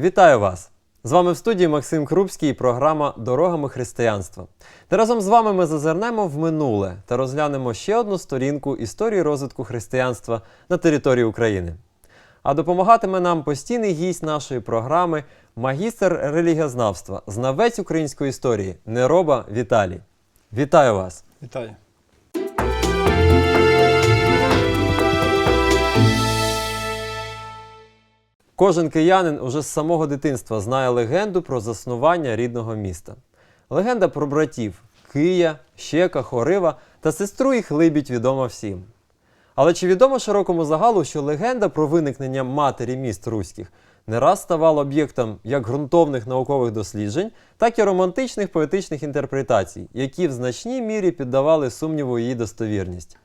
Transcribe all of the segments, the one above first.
Вітаю вас! З вами в студії Максим Крупський і програма Дорогами християнства. Та разом з вами ми зазирнемо в минуле та розглянемо ще одну сторінку історії розвитку християнства на території України. А допомагатиме нам постійний гість нашої програми, магістр релігіознавства, знавець української історії Нероба Віталій. Вітаю вас! Вітаю. Кожен киянин уже з самого дитинства знає легенду про заснування рідного міста. Легенда про братів Кия, Щека, Хорива та сестру їх Либідь відома всім. Але чи відомо широкому загалу, що легенда про виникнення матері міст руських не раз ставала об'єктом як ґрунтовних наукових досліджень, так і романтичних поетичних інтерпретацій, які в значній мірі піддавали сумніву її достовірність.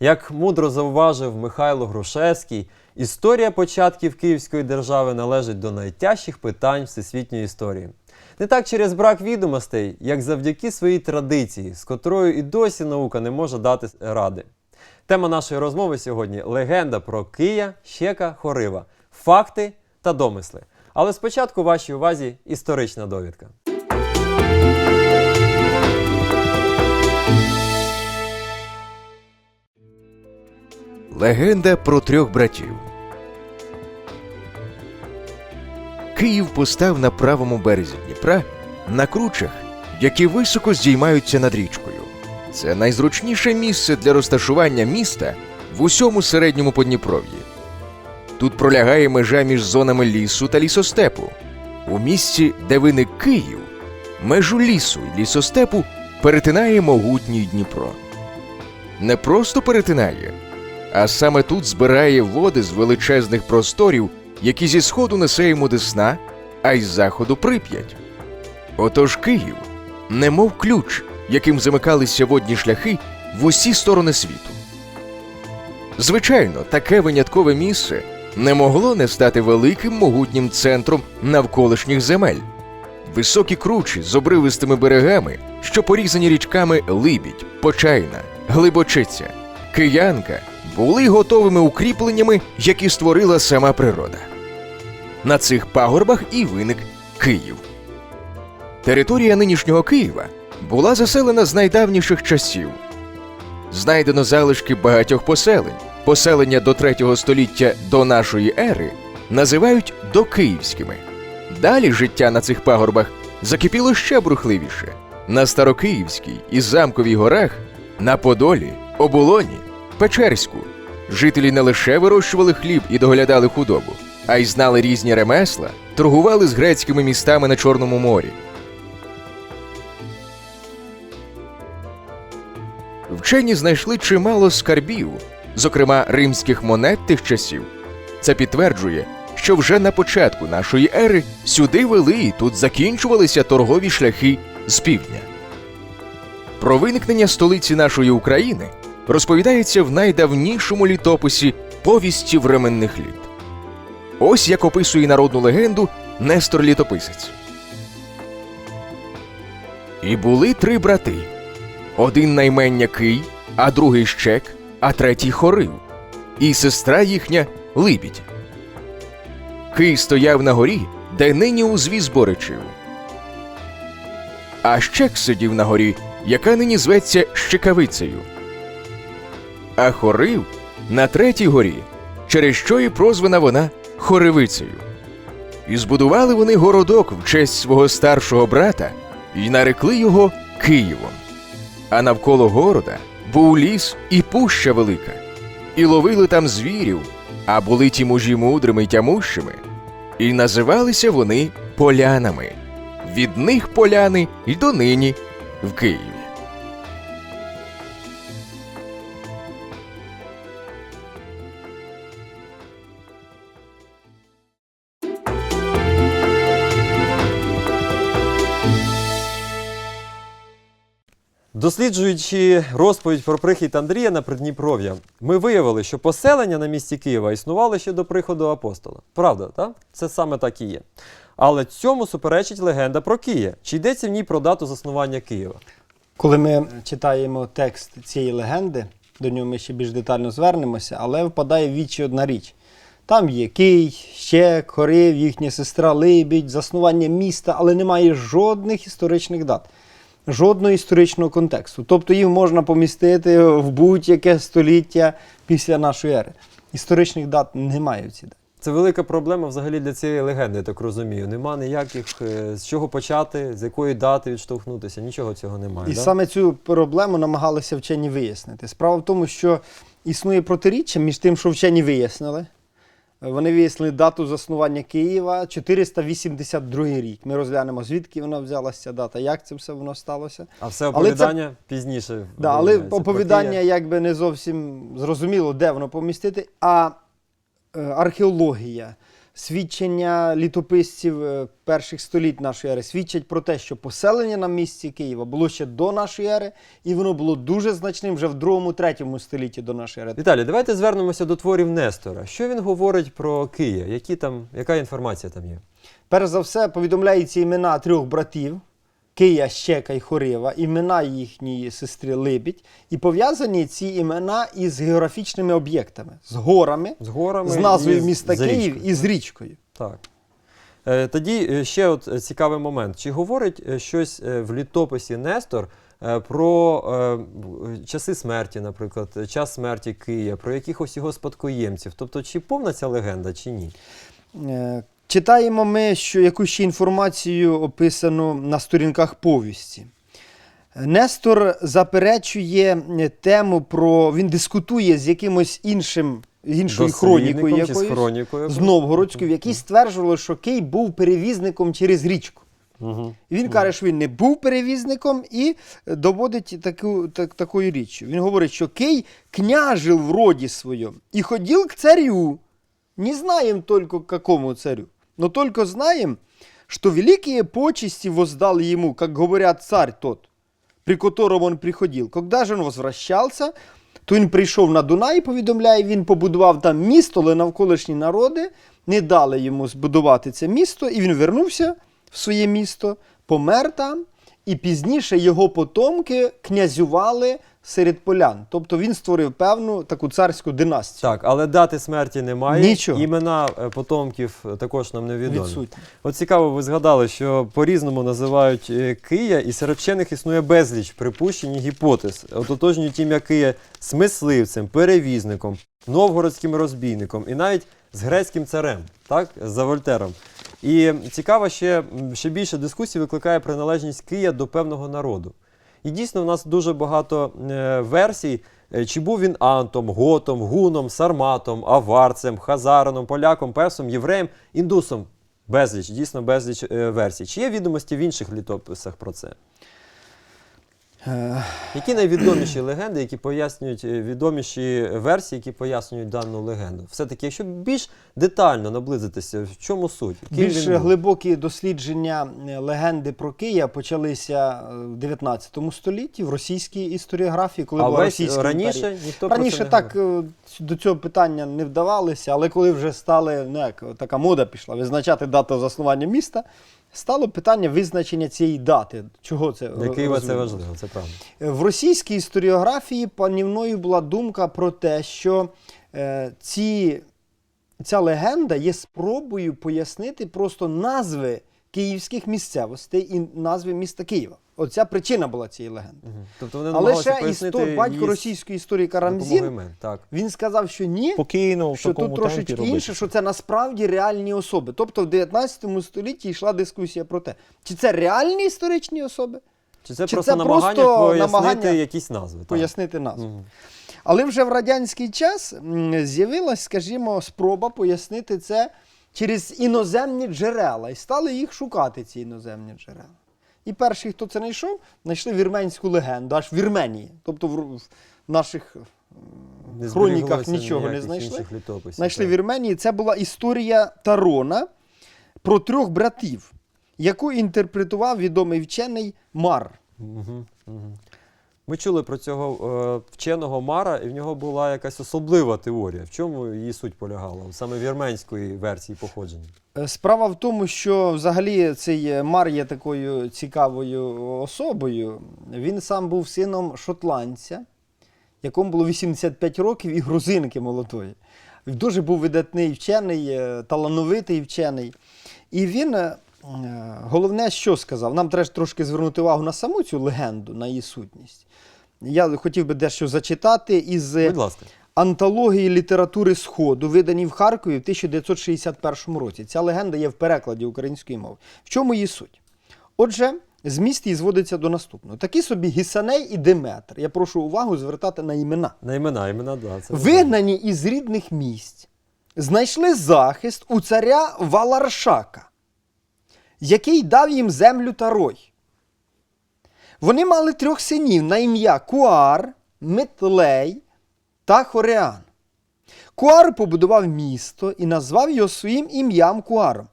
Як мудро зауважив Михайло Грушевський, історія початків Київської держави належить до найтяжчих питань всесвітньої історії. Не так через брак відомостей, як завдяки своїй традиції, з котрою і досі наука не може дати ради. Тема нашої розмови сьогодні легенда про Кия, Щека, Хорива, факти та домисли. Але спочатку вашій увазі історична довідка. Легенда про трьох братів. Київ постав на правому березі Дніпра на кручах, які високо здіймаються над річкою. Це найзручніше місце для розташування міста в усьому середньому Подніпров'ї. Тут пролягає межа між зонами лісу та лісостепу. У місці, де виник Київ, межу лісу і лісостепу перетинає могутній Дніпро. Не просто перетинає, а саме тут збирає води з величезних просторів, які зі сходу несе йому Десна, а із заходу Прип'ять. Отож Київ, немов ключ, яким замикалися водні шляхи в усі сторони світу. Звичайно, таке виняткове місце не могло не стати великим могутнім центром навколишніх земель. Високі кручі з обривистими берегами, що порізані річками Либідь, Почайна, Глибочиця, Киянка були готовими укріпленнями, які створила сама природа. На цих пагорбах і виник Київ. Територія нинішнього Києва була заселена з найдавніших часів. Знайдено залишки багатьох поселень. Поселення до 3 століття до нашої ери називають докиївськими. Далі життя на цих пагорбах закипіло ще брухливіше. На Старокиївській і Замковій горах, на Подолі, Оболоні, Печерську. Жителі не лише вирощували хліб і доглядали худобу, а й знали різні ремесла, торгували з грецькими містами на Чорному морі. Вчені знайшли чимало скарбів, зокрема римських монет тих часів. Це підтверджує, що вже на початку нашої ери сюди вели і тут закінчувалися торгові шляхи з півдня. Про виникнення столиці нашої України розповідається в найдавнішому літописі повісті временних літ. Ось як описує народну легенду Нестор Літописець. І були три брати: один наймення Кий, а другий Щек, а третій Хорив, і сестра їхня Либідь. Кий стояв на горі, де нині узвіз Боричів. А Щек сидів на горі, яка нині зветься Щекавицею. А Хорив на третій горі, через що і прозвана вона Хоривицею. І збудували вони городок в честь свого старшого брата і нарекли його Києвом. А навколо города був ліс і пуща велика, і ловили там звірів, а були ті мужі мудрими й тямущими, і називалися вони полянами. Від них поляни й донині в Києві. Досліджуючи розповідь про прихід Андрія на Придніпров'я, ми виявили, що поселення на місці Києва існувало ще до приходу апостола. Правда, так? Це саме так і є. Але цьому суперечить легенда про Київ. Чи йдеться в ній про дату заснування Києва? Коли ми читаємо текст цієї легенди, до нього ми ще більш детально звернемося, але впадає в вічі одна річ. Там є Кий, Щек, Хорив, їхня сестра Либідь, заснування міста, але немає жодних історичних дат, жодного історичного контексту. Тобто їх можна помістити в будь-яке століття після нашої ери. Історичних дат немає в цій даті. Це велика проблема взагалі для цієї легенди, я так розумію. Нема ніяких е, з чого почати, з якої дати відштовхнутися. Нічого цього немає. І да? саме цю проблему намагалися вчені вияснити. Справа в тому, що існує протиріччя між тим, що вчені вияснили. Вони вияснили дату заснування Києва 482 рік. Ми розглянемо, звідки вона взялася ця дата, як це все воно сталося. А все Але це- оповідання пізніше. Да, але оповідання якби не зовсім зрозуміло, де воно помістити. А е, археологія, свідчення літописців е, перших століть нашої ери свідчать про те, що поселення на місці Києва було ще до нашої ери, і воно було дуже значним вже в другому-третьому столітті до нашої ери. Віталій, давайте звернемося до творів Нестора. Що він говорить про Київ? Які там, яка інформація там є? Перш за все, повідомляються імена трьох братів. Кия, Щека і Хорива, імена їхньої сестри Либідь, і пов'язані ці імена із географічними об'єктами, з горами, З горами з назвою і міста з Київ річкою. і з річкою. Так. Е, Тоді е, ще от е, цікавий момент. Чи говорить щось в літописі Нестор про часи смерті, наприклад, час смерті Кия, про якихось його спадкоємців? Тобто, чи повна ця легенда, чи ні? Читаємо ми, що якусь ще інформацію описану на сторінках повісті. Нестор заперечує тему про. Він дискутує з якимось іншим, іншою хронікою чи з хронікою? з Новгородською, в якій стверджувало, що Кий був перевізником через річку. Угу. Він каже, що він не був перевізником і доводить таку, так, такою річчю. Він говорить, що Кий княжил в роді своєму і ходил к царю. Не знаем только к какому царю, но только знаем, что великие почести воздал ему, как говорят царь тот, при котором он приходил. Когда же он возвращался, то він прийшов на Дунай, повідомляє, він побудував там місто, але навколишні народи не дали йому збудувати це місто, і він вернувся в своє місто, помер там, і пізніше його потомки князювали серед полян. Тобто він створив певну таку царську династію. Так, але дати смерті немає. Нічого. Імена е, потомків е, також нам невідомі. Відсутні. От цікаво, ви згадали, що по-різному називають е, Кия, і серед вчених існує безліч припущень і гіпотез. От отожнюють ім'я Кия з мисливцем, перевізником, новгородським розбійником і навіть з грецьким царем, так, за Вольтером. І цікаво, ще, ще більше дискусій викликає приналежність Кия до певного народу. І дійсно, в нас дуже багато е, версій, е, чи був він антом, готом, гуном, сарматом, аварцем, хазарином, поляком, персом, євреєм, індусом. Безліч, дійсно безліч е, версій. Чи є відомості в інших літописах про це? Е, Які найвідоміші легенди, які пояснюють е, відоміші версії, які пояснюють дану легенду? Все-таки, якщо більш детально наблизитися, в чому суть? Ким Більш глибокі дослідження е, легенди про Кия почалися в 19 столітті в російській історіографії, коли а була весь російська раніше імперія. ніхто про Раніше це так говорив. е, до цього питання не вдавалися, але коли вже стали ну як така мода пішла визначати дату заснування міста, стало питання визначення цієї дати. Чого це Для Києва це важливо, це правда. В російській історіографії панівною була думка про те, що е, ці, ця легенда є спробою пояснити просто назви київських місцевостей і назви міста Києва. Оця причина була цієї легенди. Мгм. Тобто вони Але ще істор, батько російської історика допомогою Рамзін, імен. Так. він сказав, що ні, спокійно що тут трошечки робити. інше, що це насправді реальні особи. Тобто в 19 столітті йшла дискусія про те, чи це реальні історичні особи, Чи це Чи просто це намагання просто пояснити намагання якісь назви? так. пояснити назву. Мгм. Але вже в радянський час з'явилась, скажімо, спроба пояснити це через іноземні джерела, і стали їх шукати, ці іноземні джерела. І перший, хто це знайшов, знайшли вірменську легенду, аж в Вірменії. Тобто в, в наших Не хроніках нічого не знайшли. літописів, знайшли в. Вірменії. Це була історія Тарона про трьох братів, яку інтерпретував відомий вчений Мар. Мгм, мгм. Ми чули про цього е, вченого Мара, і в нього була якась особлива теорія. В чому її суть полягала? Саме вірменської версії походження. Е, Справа в тому, що взагалі цей е, Мар є такою цікавою особою. Він сам був сином шотландця, якому було 85 років і грузинки молодої. Дуже був видатний вчений, талановитий вчений. І він головне, що сказав, нам треба трошки звернути увагу на саму цю легенду, на її сутність. Я хотів би дещо зачитати із е, Будь ласка. антології літератури Сходу, видані в Харкові в 1961 році. Ця легенда є в перекладі української мови. В чому її суть? Отже, зміст її зводиться до наступного. Такі собі Гісаней і Деметр. Я прошу увагу звертати на імена. На імена, імена, да, це Вигнані із рідних місць, знайшли захист у царя Валаршака, який дав їм землю та рой. Вони мали трьох синів на ім'я Куар, Митлей та Хореан. Куар побудував місто і назвав його своїм ім'ям Куаром.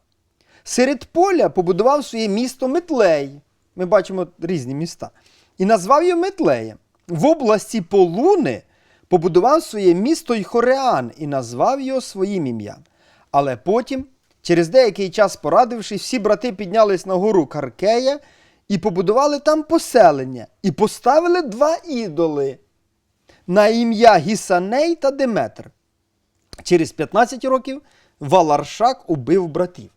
Серед поля побудував своє місто Митлей. Ми бачимо різні міста. І назвав його Митлеєм. В області Полуни побудував своє місто Йхореан і назвав його своїм ім'ям. Але потім, через деякий час порадившись, всі брати піднялись на гору Каркея і побудували там поселення, і поставили два ідоли на ім'я Гісаней та Деметр. Через 15 років Валаршак убив братів.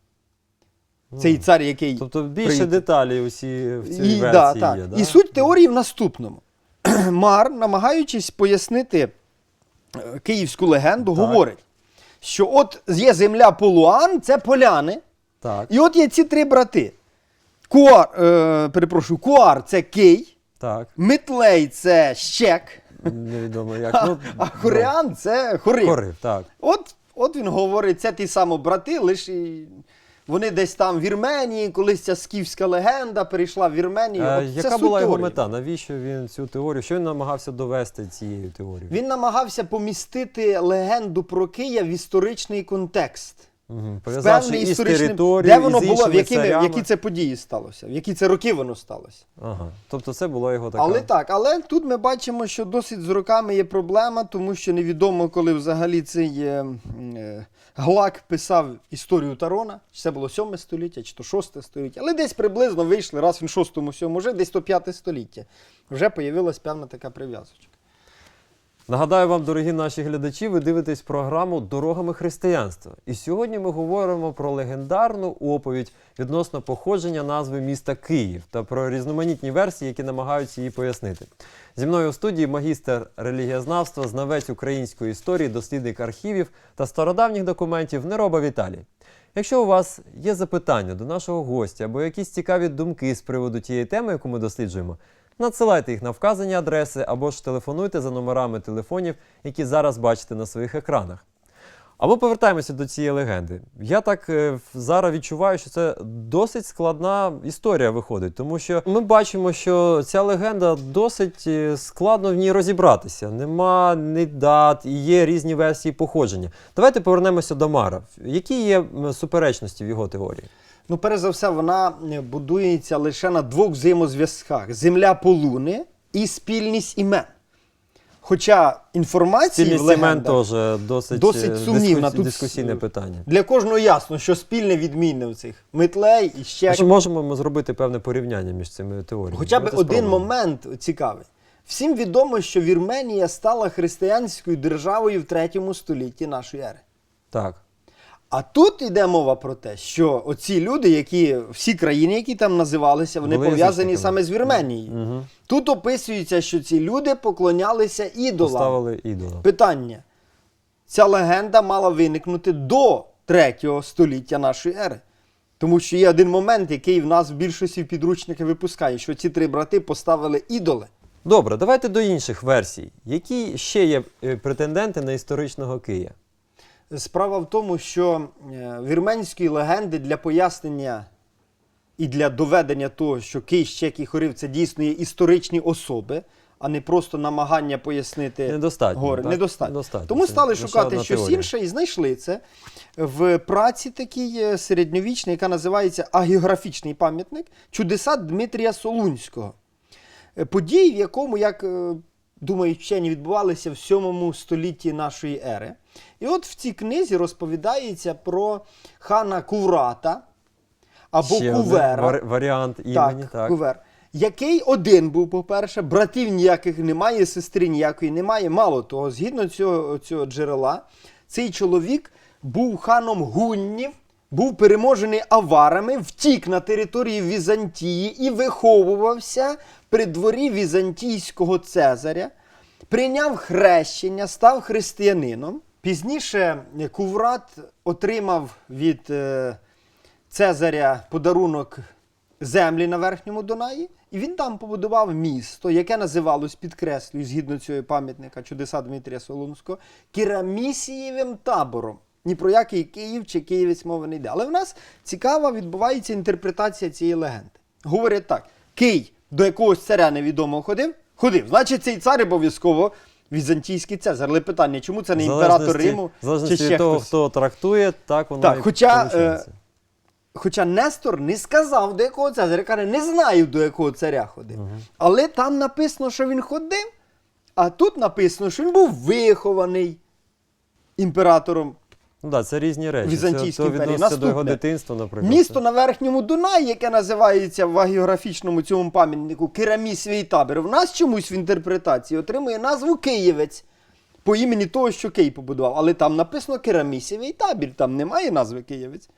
Цей цар, який. Тобто більше приїхав. деталей усі в цій І, версії да, так. є. Да? І суть теорії в наступному. Мар, намагаючись пояснити е, київську легенду, Так. говорить, що от є земля Полуан, це поляни, Так, і от є ці три брати. Куар, е, перепрошую, Куар це Кий, так. Митлей це Щек, Невідомо як. а, Ну, а Хоріан це Хорив. Хорив, так. От, от він говорить, це ті самі брати, лише і вони десь там в Вірменії, колись ця скіфська легенда перейшла в Вірменію. Е, От це яка суть була його мета? Навіщо він цю теорію? Що він намагався довести цією теорією? Він намагався помістити легенду про Кия в історичний контекст. Угу. Пов'язавши із територією, де воно із було, в які, царями. які це події сталося, в які це роки воно сталося. Ага. Тобто це була його така. Але так, але тут ми бачимо, що досить з роками є проблема, тому що невідомо, коли взагалі цей е, е, Глак писав історію Тарона, чи це було 7 століття, чи то 6 століття, але десь приблизно вийшли, раз він 6-7, вже десь то 5 століття. Вже появилась певна така прив'язочка. Нагадаю вам, дорогі наші глядачі, ви дивитесь програму Дорогами християнства. І сьогодні ми говоримо про легендарну оповідь відносно походження назви міста Київ та про різноманітні версії, які намагаються її пояснити. Зі мною у студії магістр релігієзнавства, знавець української історії, дослідник архівів та стародавніх документів Нероба Віталій. Якщо у вас є запитання до нашого гостя або якісь цікаві думки з приводу тієї теми, яку ми досліджуємо, надсилайте їх на вказані адреси або ж телефонуйте за номерами телефонів, які зараз бачите на своїх екранах. Або повертаємося до цієї легенди. Я так е, зараз відчуваю, що це досить складна історія виходить, тому що ми бачимо, що ця легенда досить е, складно в ній розібратися. Нема ні дат, і є різні версії походження. Давайте повернемося до Мара. Які є суперечності в його теорії? Ну, перш за все, вона е, будується лише на двох взаємозв'язках: земля полуни і спільність імен. Хоча інформації в Спільність імен легендах теж досить, досить е, сумнівна. дискусі- Тут дискусійне питання. для кожного ясно, що спільне відмінне в цих Митлей і ще. Чи можемо ми зробити певне порівняння між цими теоріями? Хоча б один спробуємо. момент цікавий. Всім відомо, що Вірменія стала християнською державою в третьому столітті нашої ери. Так. А тут йде мова про те, що оці люди, які всі країни, які там називалися, вони Були пов'язані язичниками. саме з Вірменією. Угу. Тут описується, що ці люди поклонялися ідолам. Поставили ідола. Питання. Ця легенда мала виникнути до 3 століття нашої ери. Тому що є один момент, який в нас в більшості підручників випускає, що ці три брати поставили ідоли. Добре, давайте до інших версій. Які ще є е, претенденти на історичного Кия? Справа в тому, що е, вірменської легенди для пояснення і для доведення того, що Кий, Щек і Хорив це дійсно є історичні особи, а не просто намагання пояснити Недостатньо, гори. так? Недостатньо. Недостатньо. Тому Це стали шукати щось теорія. інше і знайшли це в праці такій е, середньовічній, яка називається Агіографічний пам'ятник чудеса Дмитрія Солунського. Е, Події, в якому, як думають вчені, відбувалися в 7 столітті нашої ери. І от в цій книзі розповідається про хана Куврата або Ще Кувера. вар- варіант імені. Так, Кувер. Який один був, по-перше, братів ніяких немає, сестри ніякої немає. Мало того, згідно цього, цього джерела, цей чоловік був ханом гуннів, був переможений аварами, втік на територію Візантії і виховувався при дворі візантійського цезаря, прийняв хрещення, став християнином. Пізніше Куврат отримав від е, Цезаря подарунок землі на верхньому Дунаї, і він там побудував місто, яке називалось, підкреслюю, згідно цього пам'ятника чудеса Дмитрія Солунського, Кірамісієвим табором. Ні про який Київ чи Київець мови не йде. Але в нас цікава відбувається інтерпретація цієї легенди. Говорять так: Кий до якогось царя невідомого ходив, ходив. Значить, цей цар обов'язково візантійський цезар. Але питання, чому це не імператор Риму залежності від того, хтось? хто трактує, так воно Так, і хоча, получається. е, Хоча Нестор не сказав, до якого цезаря. Каже, не знаю, до якого царя ходив. Але там написано, що він ходив, а тут написано, що він був вихований імператором. Ну так, це різні речі. Візантійській це, імперії. відноситься до його дитинства, наприклад. Місто на верхньому Дунаї, яке називається в агіографічному цьому пам'ятнику Керамісовий табір, в нас чомусь в інтерпретації отримує назву Києвець по імені того, що Кий побудував. Але там написано Керамісовий табір, там немає назви Києвець.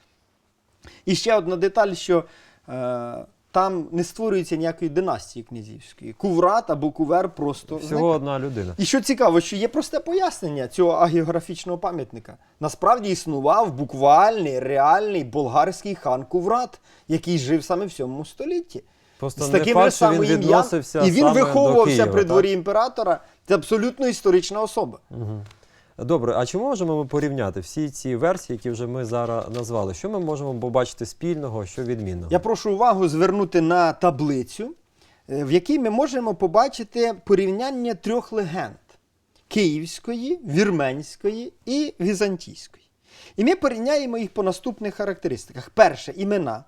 І ще одна деталь, що е, там не створюється ніякої династії князівської. Куврат або кувер просто. Всього зникає. одна людина. І що цікаво, що є просте пояснення цього агіографічного пам'ятника. Насправді існував буквальний, реальний болгарський хан Куврат, який жив саме в 7 столітті. Просто з не таким факт, же що він самим ім'ям, і він саме виховувався Києва, при так? дворі імператора. Це абсолютно історична особа. Добре, а чи можемо ми порівняти всі ці версії, які вже ми зараз назвали? Що ми можемо побачити спільного, що відмінного? Я прошу увагу звернути на таблицю, е, в якій ми можемо побачити порівняння трьох легенд: київської, вірменської і візантійської. І ми порівняємо їх по наступних характеристиках. Перше імена.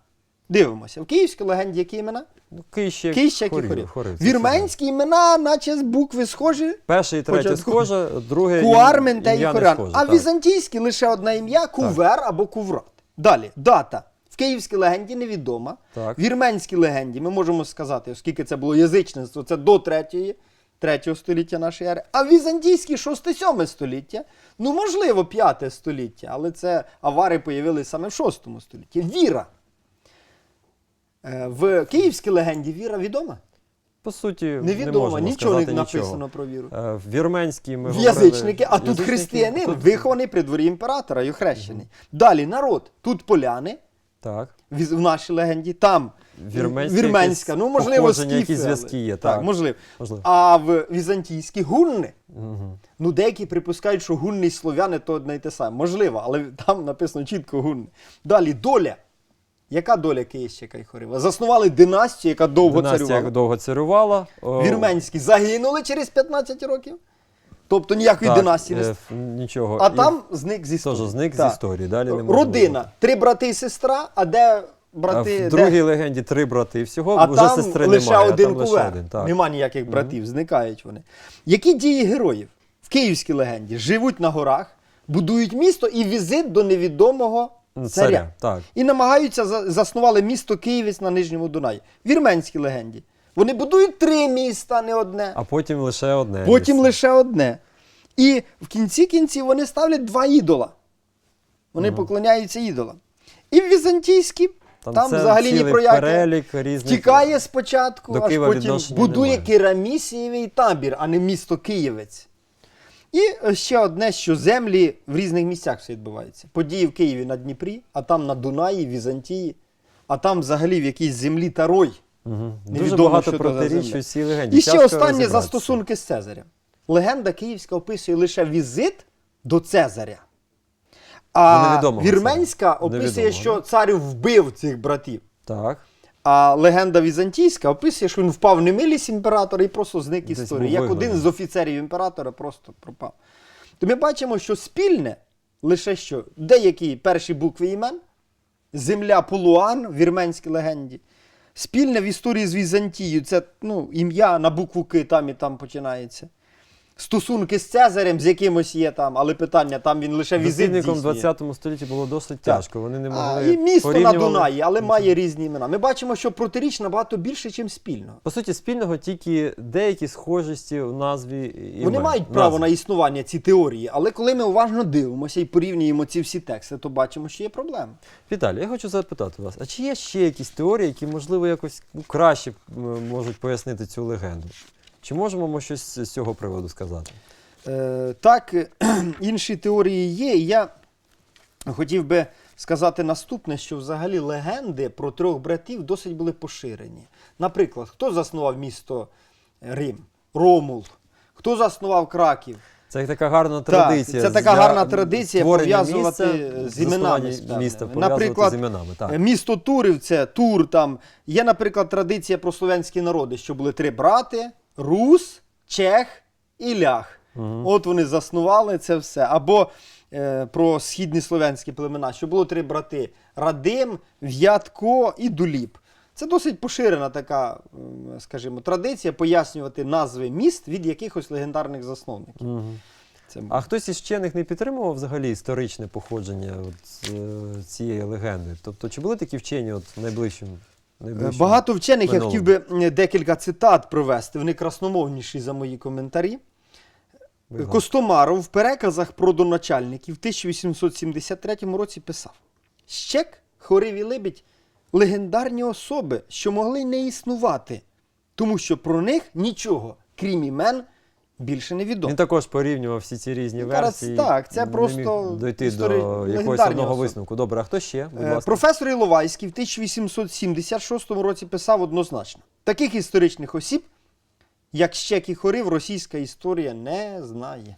Дивимося. В київській легенді які імена? Ну, Київщик і Хорів, хорів. Вірменські імена, наче з букви схожі. Перше і третє Початку. схоже, друге Куармен та ім'я не Іхорян. схоже, А так. візантійські лише одне ім'я кувер або куврат. Далі, дата. В київській легенді невідома. Так. В вірменській легенді ми можемо сказати, оскільки це було язичництво, це до 3, 3 століття нашої ери. А в візантійській 6-7 століття, ну можливо, 5 століття, але це авари появилися саме в 6 столітті. Віра. Е, В київській легенді віра відома? По суті, не Невідома, можемо нічого не написано нічого. про віру. Е, В вірменській ми язичники, а тут християнин, тут- вихований при дворі імператора і охрещений. Далі народ. Тут поляни Так. в нашій легенді, там Вірменське вірменська, ну можливо, скіфи, зв'язки є, Так, так. можливо. Можливо. А в візантійській гунни. Мгм. Ну, деякі припускають, що гунни і слов'яни то одне й те саме. Можливо, але там написано чітко гунни. Далі доля. Яка доля Київщика і Хорива? Заснували династію, яка довго Династія царювала. довго царювала. О, Вірменські загинули через 15 років. Тобто ніякої так, династії не е, ф- Нічого. А І там зник з історії. Теж зник з Так. історії. Далі не можемо Родина. говорити. Три брати і сестра, а де А брати? в де? другій легенді три брати і всього, А вже там сестри лише немає, один а там лише кувер. один. Так. Нема ніяких братів, зникають вони. Які дії героїв в київській легенді? Живуть на горах, будують місто і візит до невідомого царя. Царя, так. І намагаються за- заснували місто Київець на Нижньому Дунаї. Вірменській легенді. Вони будують три міста, не одне. А потім лише одне. Потім місце. лише одне. І в кінці кінців вони ставлять два ідола. Вони поклоняються ідолам. І в візантійській там, Там взагалі ні про яке. Тікає спочатку, До аж Києва потім будує немає. керамісієвий табір, а не місто Києвець. І е, ще одне, що землі в різних місцях все відбувається. Події в Києві на Дніпрі, а там на Дунаї, Візантії, а там взагалі в якійсь землі Тарой. Мгм. Дуже багато протиріч земля. легенді. І ще останні застосунки з Цезарем. Легенда Київська описує лише візит до Цезаря. А невідомого Вірменська описує, Невідомого, що да? цар вбив цих братів. Так. А легенда візантійська описує, що він впав в немилість імператора і просто зник Десь історії. Як вигнаний. один з офіцерів імператора просто пропав. То ми бачимо, що спільне лише що деякі перші букви імен, земля Пулуан в вірменській легенді. Спільне в історії з Візантією це ну, ім'я на букву К там і там починається. Стосунки з Цезарем, з якимось є там, але питання, там він лише візит Дослідникам в здійснює. 20 столітті було досить тяжко. Вони не А, могли і місто на Дунаї, але має різні імена. Ми бачимо, що протиріч набагато більше, ніж спільного. По суті, спільного тільки деякі схожості в назві імен. Вони мають право назв. на існування ці теорії, але коли ми уважно дивимося і порівнюємо ці всі тексти, то бачимо, що є проблеми. Віталій, я хочу запитати вас, а чи є ще якісь теорії, які, можливо, якось ну, краще м, можуть пояснити цю легенду? Чи можемо ми щось з цього приводу сказати? Е, так, інші теорії є. І я хотів би сказати наступне, що взагалі легенди про трьох братів досить були поширені. Наприклад, хто заснував місто Рим? Ромул. Хто заснував Краків? Це така гарна Так, традиція. це така гарна традиція пов'язувати з іменами міста, Наприклад, з іменами. Так. Місто Турів це Тур. Там є, наприклад, традиція про слов'янські народи, що були три брати: Рус, Чех і Лях. От вони заснували це все. Або е, про східні слов'янські племена, що було три брати: Радим, В'ятко і Дуліб. Це досить поширена така, скажімо, традиція пояснювати назви міст від якихось легендарних засновників. Мгм. Це А хтось із вчених не підтримував взагалі історичне походження от, е, цієї легенди? Тобто, чи були такі вчені от найближчим? Найближчим? Багато вчених, я минулому. хотів би декілька цитат провести. Вони красномовніші за мої коментарі. Будь ласка. Костомаров в переказах про доначальників в 1873 році писав: Щек, Хорив і Либідь легендарні особи, що могли не існувати, тому що про них нічого, крім імен, більше не відомо. Він також порівнював всі ці різні зараз версії. так, це не просто міг дойти історі- до якогось одного особи. висновку. Добре, а хто ще? Будь Е, ласка. Професор Іловайський в 1876 році писав однозначно: таких історичних осіб, як Щек і Хорив, російська історія не знає.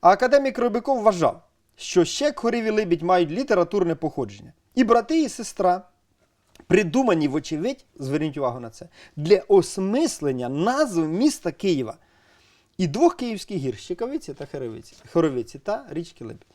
А академік Робиков вважав, що Щек, Хорив і Либідь мають літературне походження. І брати, і сестра придумані, вочевидь, зверніть увагу на це, для осмислення назв міста Києва і двох київських гір Щекавиці та Херовиці, Хоровиці та річки Либідь.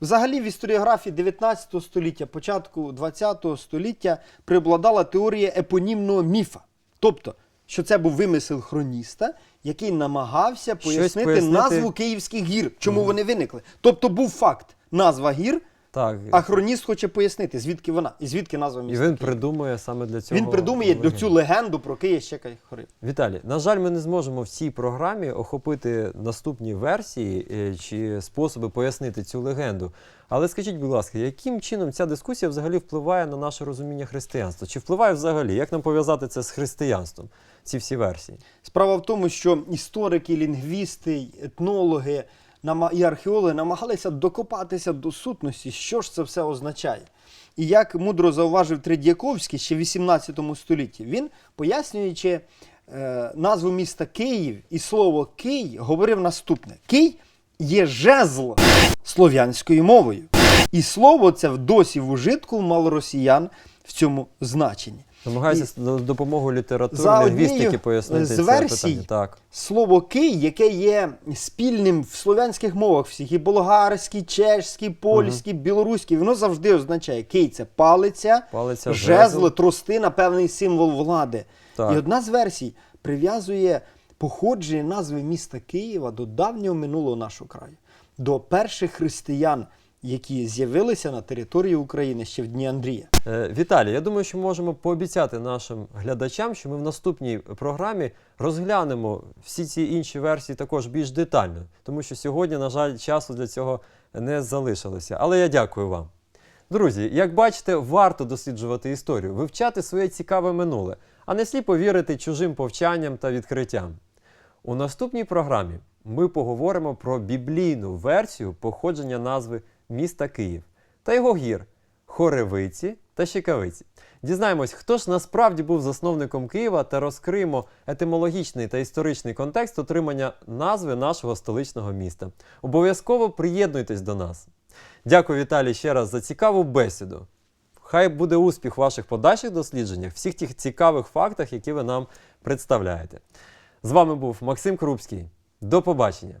Взагалі в історіографії 19 століття, початку 20 століття преобладала теорія епонімного міфа. Тобто, що це був вимисел хроніста, який намагався пояснити, пояснити. назву київських гір, чому вони виникли. Тобто був факт, назва гір, Так. а хроніст хоче пояснити, звідки вона і звідки назва І він Київ. придумує саме для цього. Він придумує легенду. цю легенду про Київ ще Хорив. Віталій, на жаль, ми не зможемо в цій програмі охопити наступні версії е, чи способи пояснити цю легенду. Але скажіть, будь ласка, яким чином ця дискусія взагалі впливає на наше розуміння християнства? Чи впливає взагалі? Як нам пов'язати це з християнством? Ці всі версії? Справа в тому, що історики, лінгвісти, етнологи і археологи намагалися докопатися до сутності, що ж це все означає. І як мудро зауважив Тредяковський ще в 18 столітті, він, пояснюючи е, назву міста Київ і слово Кий, говорив наступне: Кий є жезл слов'янською мовою. І слово це досі в ужитку малоросіян в цьому значенні. Намагаюся з допомогою літератури, За лінгвістики пояснити з це версій, питання. Так. Слово Кий, яке є спільним в слов'янських мовах всіх, і болгарський, чешський, польський, білоруський, воно завжди означає Кий це палиця, Палиця, жезл, жезл. тростина, певний символ влади. Так. І одна з версій прив'язує походження назви міста Києва до давнього минулого нашого краю, до перших християн, які з'явилися на території України ще в дні Андрія. Е, Віталій, я думаю, що можемо пообіцяти нашим глядачам, що ми в наступній програмі розглянемо всі ці інші версії також більш детально, тому що сьогодні, на жаль, часу для цього не залишилося. Але я дякую вам. Друзі, як бачите, варто досліджувати історію, вивчати своє цікаве минуле, а не сліпо вірити чужим повчанням та відкриттям. У наступній програмі ми поговоримо про біблійну версію походження назви міста Київ та його гір Хоревиці та Щекавиці. Дізнаємось, хто ж насправді був засновником Києва та розкриємо етимологічний та історичний контекст отримання назви нашого столичного міста. Обов'язково приєднуйтесь до нас. Дякую, Віталій, ще раз за цікаву бесіду. Хай буде успіх в ваших подальших дослідженнях, всіх тих цікавих фактах, які ви нам представляєте. З вами був Максим Крупський. До побачення!